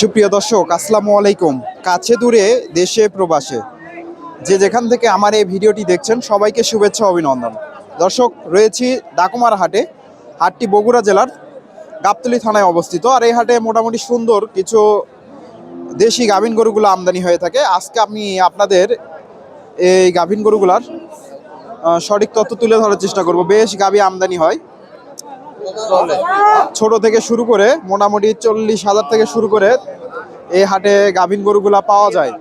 সুপ্রিয় দর্শক, আসসালামু আলাইকুম। কাছে দূরে দেশে প্রবাসে। যে যেখান থেকে আমার এই ভিডিওটি দেখছেন, সবাইকে শুভেচ্ছা, অভিনন্দন। দর্শক, রয়েছি ডাকুমার হাটে, হাটটি বগুড়া জেলার গাবতলি থানায় অবস্থিত। আর এই হাটে মোটামুটি সুন্দর কিছু দেশি গাভিন গরুগুলো আমদানি হয়ে থাকে। আজকে আমি আপনাদের এই গাভিন গরুগুলার সঠিক তথ্য তুলে ধরার চেষ্টা করব। বেশ গাভি আমদানি হয়। ছোট থেকে শুরু করে মোটামুটি চল্লিশ হাজার থেকে শুরু করে এই হাটে গাভীন গরুগুলা পাওয়া যায়।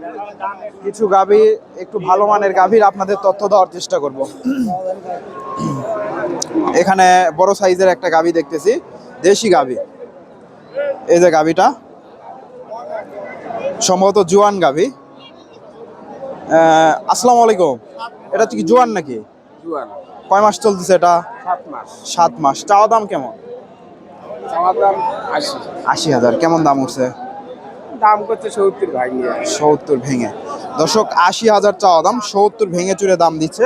কিছু গাভী একটু ভালো মানের গাভীর আপনাদের তথ্য দেওয়ার চেষ্টা করব। এখানে বড় সাইজের একটা গাভী দেখতেছি, দেশি গাভী এই যে গাভীটা সম্ভবত জোয়ান গাভী আসসালামু আলাইকুম। এটা কি জোয়ান নাকি? জোয়ান। কয় মাস চলতেছে এটা? সাত মাস। সাত মাস। চাওয়া দাম কেমন? চাওয়া দাম আশি। আশি হাজার। কেমন দাম উঠছে? দাম করছে সত্তর ভাই সত্তর ভেঙে। দর্শক আশি হাজার চাওয়া দাম সত্তর ভেঙে চুরে দাম দিচ্ছে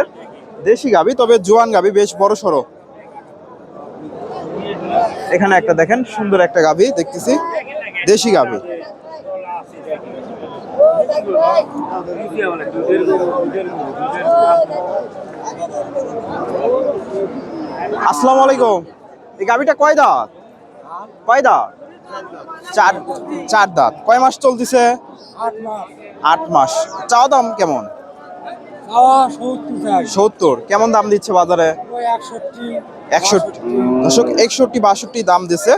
দেশি গাবি তবে জোয়ান গাবি বেশ বড় সড়ো। এখানে একটা দেখেন সুন্দর একটা গাবি দেখতেছি দেশি গাবি। আসসালামু আলাইকুম। এই গাবিটা কয় দাঁত? কয় দাঁত? চার চার দাঁত। কয় মাস চলতেছে? আট মাস। চাওয়া দাম কেমন? সত্তর। কেমন দাম দিচ্ছে বাজারে? একষট্টি। দশক একষট্টি, বাষট্টি দাম দিচ্ছে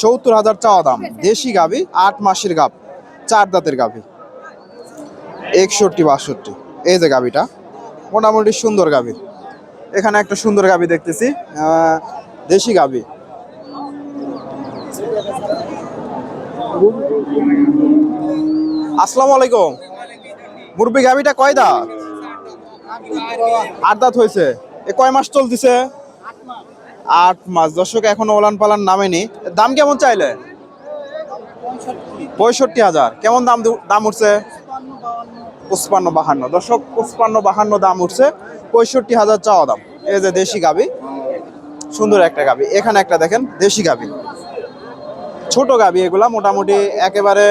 সত্তর হাজার চাওয়া দাম। দেশি গাভি আট মাসের গাভ চার দাঁতের গাভি একষট্টি, বাষট্টি। এই যে গাভিটা মোটামুটি সুন্দর গাভি এখানে একটা সুন্দর গাভি দেখতেছি দেশি গাভি আসসালামু আলাইকুম। মুরব্বী গাভিটা কয় দাঁত? আট দাঁত হয়েছে। এ কয় মাস চলতেছে? আট মাস। দর্শক, এখনও ওলান পালান নামেনি। দাম কেমন চাইলে? পঁয়ষট্টি হাজার। কেমন দাম দাম উঠছে? পঁচপান্ন, বাহান্ন। দর্শক, পঁচপান্ন, বাহান্ন দাম উঠছে। পঁয়ষট্টি হাজার চাওয়া দাম। এই যে দেশি গাবি। সুন্দর একটা গাবি। এখানে একটা দেখেন, দেশি গাবি। ছোট গাবি এগুলা, মোটামুটি একেবারে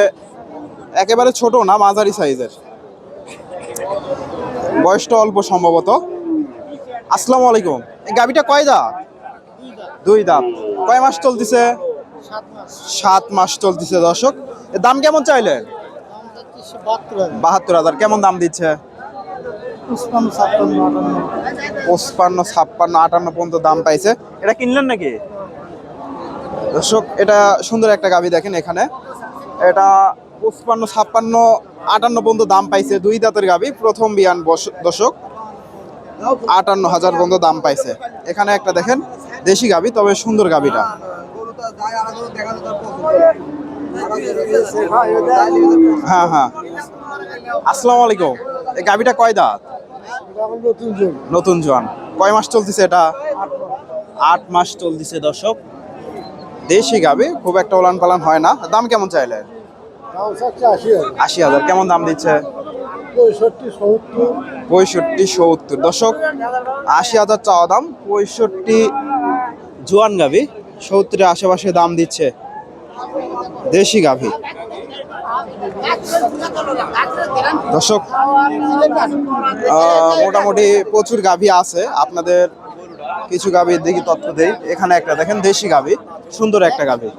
একেবারে ছোট না, মাঝারি সাইজের। বয়সটা অল্প সম্ভবত। আসসালামু আলাইকুম। এই গাবিটা কয় দাঁত? দুই দাঁত। কয় মাস চলতেছে? সাত মাস। চলতেছে দর্শক। দাম কেমন চাইলেন? বাহাত্তর হাজার। কেমন দাম দিচ্ছে? পঁচপান্ন ছাপ্পান্ন আটান্ন। পর্যন্ত দাম পাইছে। এটা কিনলেন নাকি? দর্শক এটা সুন্দর একটা গাবি দেখেন এখানে। এটা পঁচপান্ন ছাপ্পান্ন আটান্ন পর্যন্ত দাম পাইছে দুই দাঁতের গাবি প্রথম বিয়ান দর্শক। আটান্ন হাজার পর্যন্ত দাম পাইছে। এখানে একটা দেখেন দেশি গাবি তবে সুন্দর গাবিটা হ্যাঁ হ্যাঁ। আসসালামু আলাইকুম। এই গাবিটা কয় দাঁত? নতুন জোয়ান। কয় মাস চলতেছে এটা? আট মাস চলতেছে, দর্শক। দেশি গাবি খুব একটা ওলান পালান হয় না। দাম কেমন চাইলে? আশি হাজার। কেমন দাম দিচ্ছে? পঁয়ষট্টি, সত্তর। দর্শক, আশি হাজার চাওয়া দাম। পঁয়ষট্টি জোয়ান গাভি, সত্তরের আশেপাশে দাম দিচ্ছে। দেশি গাভী। দর্শক মোটামুটি প্রচুর গাভী আছে। আপনাদের কিছু গাভীর দেখি তথ্য দেই। এখানে একটা দেখেন, দেশি গাভী, সুন্দর একটা গাভি।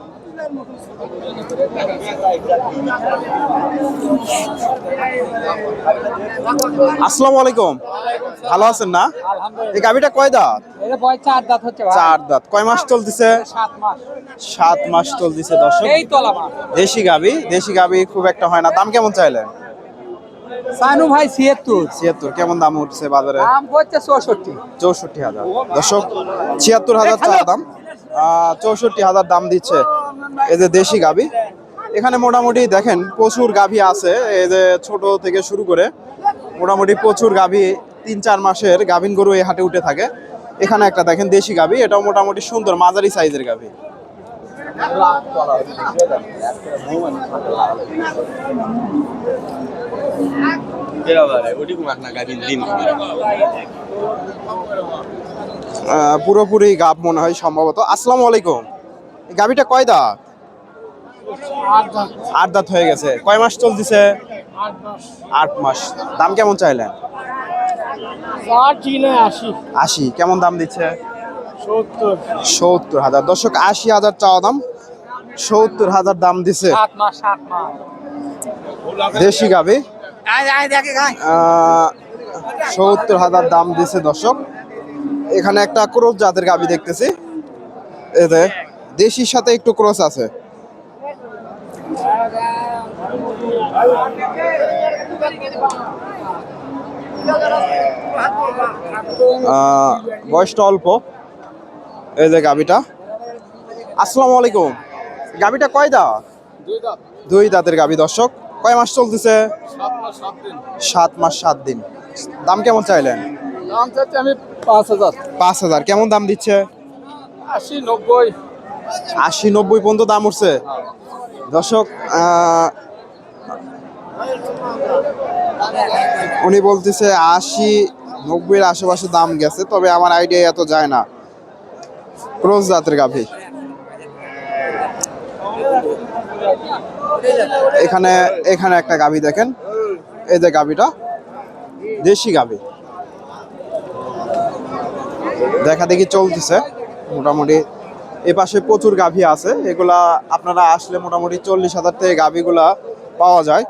আসসালামু আলাইকুম। ভালো আছেন না? এই গাভিটা কয় দাঁত? চার দাঁত হচ্ছে চার দাঁত। কয় মাস চলতেছে? সাত মাস। চলতেছে দর্শক। দেশি গাভি দেশি গাভি খুব একটা হয় না। দাম কেমন চাইলেন? সানু ভাই ছিয়াত্তর। ছিয়াত্তর। কেমন দাম উঠছে বাজারে? দাম হচ্ছে চৌষট্টি। চৌষট্টি হাজার। দর্শক ছিয়াত্তর হাজার চা দাম। আহ, চৌষট্টি হাজার দাম দিচ্ছে। এই যে দেশি গাভি। এখানে মোটামুটি দেখেন প্রচুর গাভী আছে, এই যে ছোট থেকে শুরু করে মোটামুটি প্রচুর গাভী, তিন চার মাসের গাভিন গরু এই হাটে উঠে থাকে। এখানে একটা দেখেন দেশি গাভী, এটাও মোটামুটি সুন্দর, মাঝারি সাইজের গাভী। পুরোপুরি গাব মনে হয় সম্ভবত। আসসালামু আলাইকুম। গাবিটা কয় দা আট দাঁত। হয়ে গেছে। কয় মাস চলতেছে? আট মাস। দাম কেমন চাইলেন? আশি। কেমন দাম দিচ্ছে? সত্তর। হাজার। দর্শক আশি হাজার চাওয়া দাম। সত্তর হাজার দাম দিছে। দেশি গাবি সত্তর হাজার দাম দিছে দর্শক। এখানে একটা ক্রোস জাতের গাবি দেখতেছি। এতে দেশির সাথে একটু ক্রস আছে। বয়সটা অল্প। এই যে গাবিটা আসসালামু আলাইকুম। গাবিটা কয় দা দুই দাঁতের গাবি দর্শক। কয় মাস চলতেছে? সাত মাস সাত দিন। দাম কেমন চাইলেন? দাম চাচ্ছি আমি পাঁচ হাজার। পাঁচ হাজার। কেমন দাম দিচ্ছে? আশি নব্বই। আশি নব্বই পর্যন্ত দাম উঠছে। দর্শক উনি বলতেছে আশি নব্বইয়ের আশেপাশে দাম গেছে, তবে আমার আইডিয়া এত যায় না। ক্রোজ জাতের গাভী। এখানে এখানে একটা গাভী দেখেন। এই যে গাভীটা, দেশি গাভী। দেখা দেখি চলতেছে, মোটামুটি এ পাশে প্রচুর গাভী আছে। এগুলা আপনারা আসলে মোটামুটি চল্লিশ হাজার থেকে গাভীগুলা পাওয়া যায়।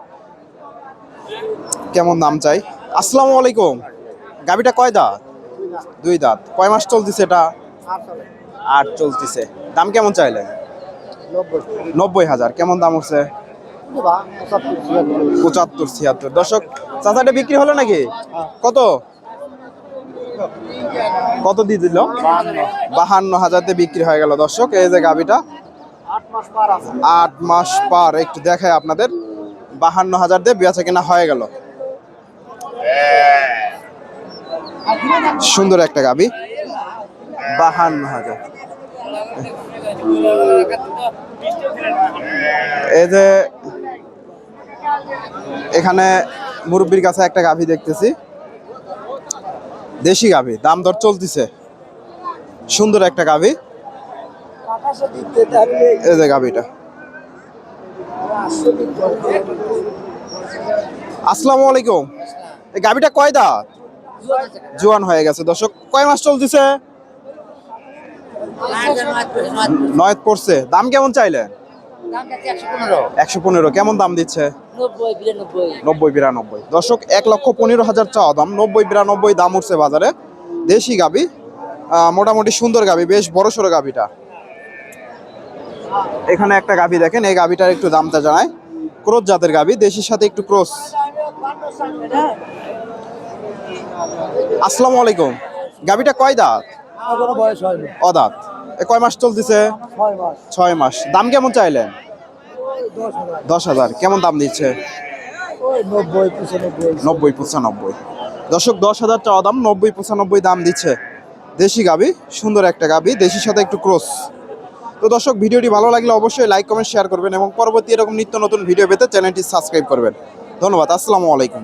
কেমন দাম চাই? আসসালামু আলাইকুম। গাভীটা কয় দাঁত? দুই দাঁত। কয় মাস চলতেছে এটা? আট চলতেছে। দাম কেমন চাইলেন? নব্বই হাজার। কেমন দাম হচ্ছে? পঁচাত্তর ছিয়াত্তর। দর্শক চাচাটা বিক্রি হলো নাকি? কত? কত দিয়ে দিল? বাহান্ন হাজারতে বিক্রি হয়ে গেল দর্শক, এই যে গাভিটা আট মাস পার, একটু দেখায় আপনাদের। বাহান্ন হাজার দিয়ে বেচা কেনা হয়ে গেল। সুন্দর একটা গাভি বাহান্ন হাজার। এই যে এখানে মুরব্বীর কাছে একটা গাভি দেখতেছি। দেশি গাভি দাম দর চলতেছে। সুন্দর একটা গাভি। এই যে গাভিটা। আসসালামু আলাইকুম। এই গাভিটা কয় দাঁত? জোয়ান হয়ে গেছে। দর্শক কয় মাস চলতেছে? নয় পড়ছে। দাম কেমন চাইলেন? একশো পনেরো। কেমন দাম দিচ্ছে? নব্বই বিরানব্বই। দর্শক এক লক্ষ পনেরো হাজার চাওয়া দাম নব্বই বিরানব্বই দাম উঠছে বাজারে। দেশি গাবি মোটামুটি সুন্দর গাবি বেশ বড় সড়ো গাবিটা। এখানে একটা গাবি দেখেন এই গাবিটার একটু দামটা জানায় ক্রোস জাতের গাবি দেশির সাথে একটু ক্রোস। আসসালামু আলাইকুম। গাবিটা কয় দাঁত? অদাঁত এ কয় মাস চলতেছে? ছয় মাস। ছয় মাস। দাম কেমন চাইলেন? দশ হাজার। কেমন দাম দিচ্ছে? ওই নব্বই পঁচানব্বই। নব্বই পঁচানব্বই। দর্শক দশ হাজার চাওয়া দাম নব্বই পঁচানব্বই দাম দিচ্ছে। দেশি গাবি সুন্দর একটা গাবি দেশির সাথে একটু ক্রস। তো দর্শক ভিডিওটি ভালো লাগলে অবশ্যই লাইক কমেন্ট শেয়ার করবেন এবং পরবর্তী এরকম নিত্য নতুন ভিডিও পেতে চ্যানেলটি সাবস্ক্রাইব করবেন। ধন্যবাদ আসসালামু আলাইকুম।